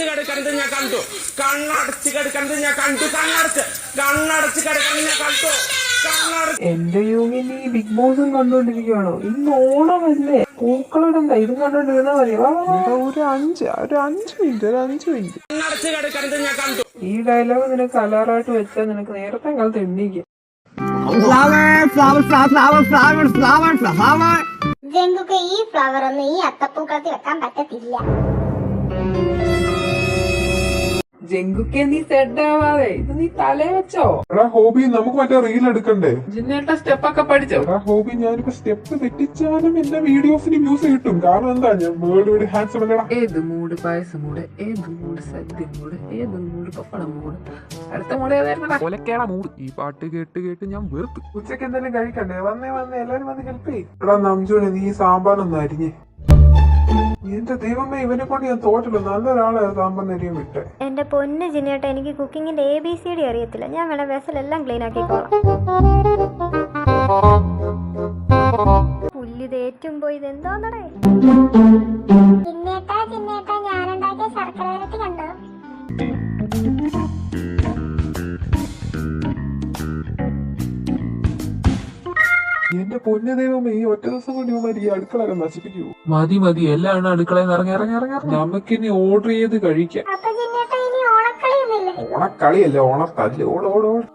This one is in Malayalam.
കണ്ണടച്ച് കിടക്കണത് ഞാൻ കണ്ടു. കണ്ണടച്ച് കിടക്കണത് ഞാൻ കണ്ടു. കണ്ണടച്ച്. കണ്ണടച്ച് കിടക്കണത് ഞാൻ കണ്ടു. എന്റെ യോഗി നീ ബിഗ് ബോസും കണ്ടോണ്ടിരിക്കുവാണോ ഇന്ന് ഓണമല്ലേ പൂക്കളിടണ്ട. ഇതും കണ്ടോണ്ടിരുന്നാ മതി. ഒരു അഞ്ച് ഒരു അഞ്ച് മിനിറ്റ് ഒരു അഞ്ച് മിനിറ്റ്. കണ്ണടച്ച് കിടക്കണത് ഞാൻ കണ്ടു. ഈ ഡയലോഗ് നിനക്ക് അലാറായിട്ട് വെച്ചാൽ നിനക്ക് നേരത്തെ കാലത്ത് എണ്ണീക്കും. ജങ്കുക്ക് ഈ ഫ്ലവർ ഒന്നും ഈ അത്തപ്പൂക്കളത്തിൽ വെക്കാൻ പറ്റത്തില്ല. ജങ്കുക്കെ നീ സെഡ് ആവാതെ ഇത് നീ തലേ വെച്ചോ? എടാ ഹോബി നമുക്ക് മറ്റേ റീൽ എടുക്കണ്ടേ? ജിന്നേട്ട സ്റ്റെപ്പ് ഒക്കെ പഠിച്ചോ? എടാ ഹോബി ഞാനിപ്പോ സ്റ്റെപ്പ് തെറ്റിച്ചാലും എന്റെ വീഡിയോസിന് വ്യൂസ് കിട്ടും. കാരണം എന്താ ഞാൻ വേൾഡ് വേർഡ് ഹാൻഡ്സം അല്ലടാ. ഏത് മൂട് പായസം മൂട് ഏത് മൂട് സദ്യ മൂട് ഏത് മൂട് പപ്പടം മൂട് അടുത്ത മൂട് ഏതായിരുന്നടാ? കൊലക്കേട മൂട് ഈ പാട്ട് കേട്ട് കേട്ട് ഞാൻ വെറുത്തു. ഉച്ചയ്ക്ക് എന്തെങ്കിലും കഴിക്കണ്ടേ? വന്നേ വന്നേ. എല്ലാരും വന്ന് ഹെൽപ്പ് ചെയ്യും. എടാ നംജുനെ നീ ഒന്ന് അരിഞ്ഞേ. എന്റെ ദൈവമേ ഇവനെ കൊണ്ട് ഞാൻ തോറ്റല്ലോ. നല്ലൊരാളെ വിട്ടെ. എന്റെ പൊന്ന് ജിനേട്ട എനിക്ക് കുക്കിങ്ങിന്റെ എ ബി സി ഡി അറിയത്തില്ല. ഞാൻ വേണേ വെസലെല്ലാം ക്ലീൻ ആക്കിക്കോളാം പുല്ലിത് ഏറ്റവും പോയി ഇത് എന്തോന്നടേ ചിന്നേട്ടാ ചിന്നേട്ടാ ഞാനുണ്ടാക്കിയ ശർക്കര കണ്ടോ? എന്റെ പൊന്ന ദൈവമേ ഈ ഒറ്റ ദിവസം കൊണ്ട് ഇവന്മാർ ഈ അടുക്കളൊക്കെ നശിപ്പിക്കൂ മതി മതി എല്ലാം അടുക്കളയിൽ നിന്ന് ഇറങ്ങി ഇറങ്ങി ഇറങ്ങി. നമുക്കിനി ഓർഡർ ചെയ്ത് കഴിക്കാം. ഓണക്കളിയല്ലേ ഓണത്തല്ല്. ഓട് ഓട് ഓട്